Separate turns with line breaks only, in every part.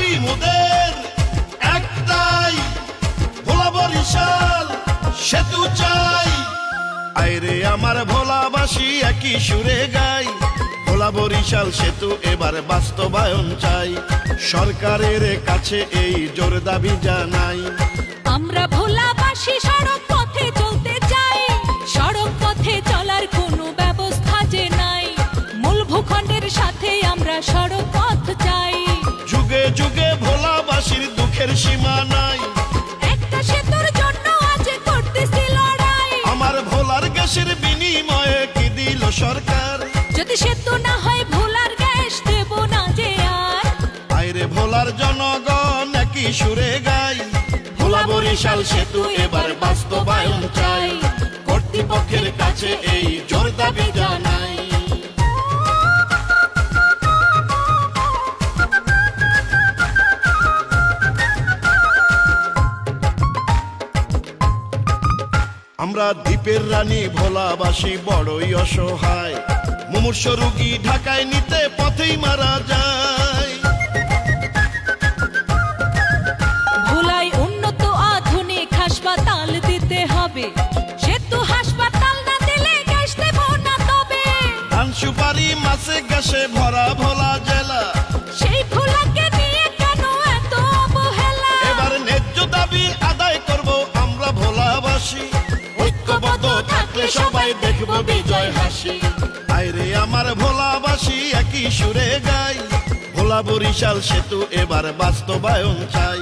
মোদের একটাই ভোলা বরিশাল সেতু চাই। আইরে আমার ভোলাবাসী একই সুরে গাই ভোলা বরিশাল সেতু এবার বাস্তবায়ন চাই। সরকারের কাছে এই জোর দাবি জানাই।
আমরা ভোলাবাসী সড়ক পথে চলতে চাই, সড়ক পথে চলার কোনো ব্যবস্থা যে নাই। মূল ভূখণ্ডের সাথে আমরা সড়ক
সীমা নাই।
একটা সেতুর জন্য আজ করতেছি লড়াই।
আমার ভোলার গ্যাসের বিনিময়ে কি দিল সরকার?
যদি সেতু না হয় ভোলার গ্যাস দেব না যে আর।
আইরে ভোলার জনগণ একই সুরে গাই। ভোলা বরিশাল সেতু এবার বাস্তবায়ন চাই। কর্তৃপক্ষের কাছে এই জোর দাবি জানাই। আমরা দ্বীপের রানী ভোলাবাসি বড়ই অসহায়। মুমূর্ষ রুগী ঢাকায় নিতে পথেই মারা যায়। সবাই দেখব বিজয় হাসি। আইরে আমার ভোলাবাসী একই সুরে গাই। ভোলা বরিশাল সেতু এবার বাস্তবায়ন চাই।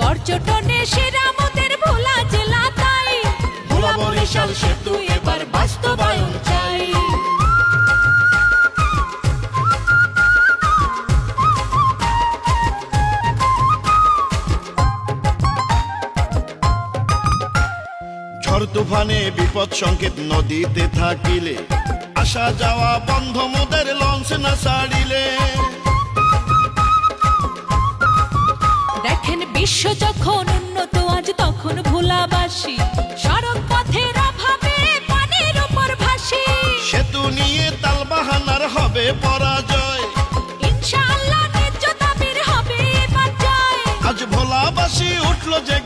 পর্যটনে সেরা মতের ভোলা
তুফানে বিপদ সংকেত নদীতে থাকিলে আসা যাওয়া বন্ধ মোদের লঞ্চ না ছাড়িলে
দেখেন বিশ্ব যখন উন্নত আজ তখন ভোলাবাসী সড়ক পথের অভাবে পানির উপর ভাসি।
সেতু নিয়ে তালবাহানার হবে পরাজয়।
ইনশাআল্লাহ ন্যায্য দাবির হবে
আজ ভোলাবাসী উঠল
এবার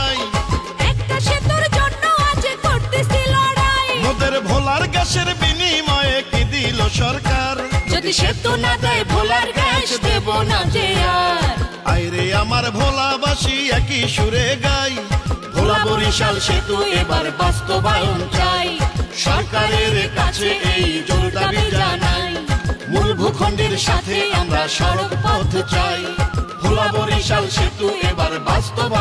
সরকার।
যদি সেতু না দেয় ভোলার গ্যাস দেব না যে আর।
আইরে আমার ভোলাবাসী একই সুরে গাই। ভোলা বরিশাল সেতু এবার বাস্তবায়ন চাই। সরকারের কাছে এই জোর দাবি জানাই। মূল ভূখণ্ডের সাথে আমরা সড়ক পথ চাই। ভোলা বরিশাল সেতু এবার বাস্তবায়ন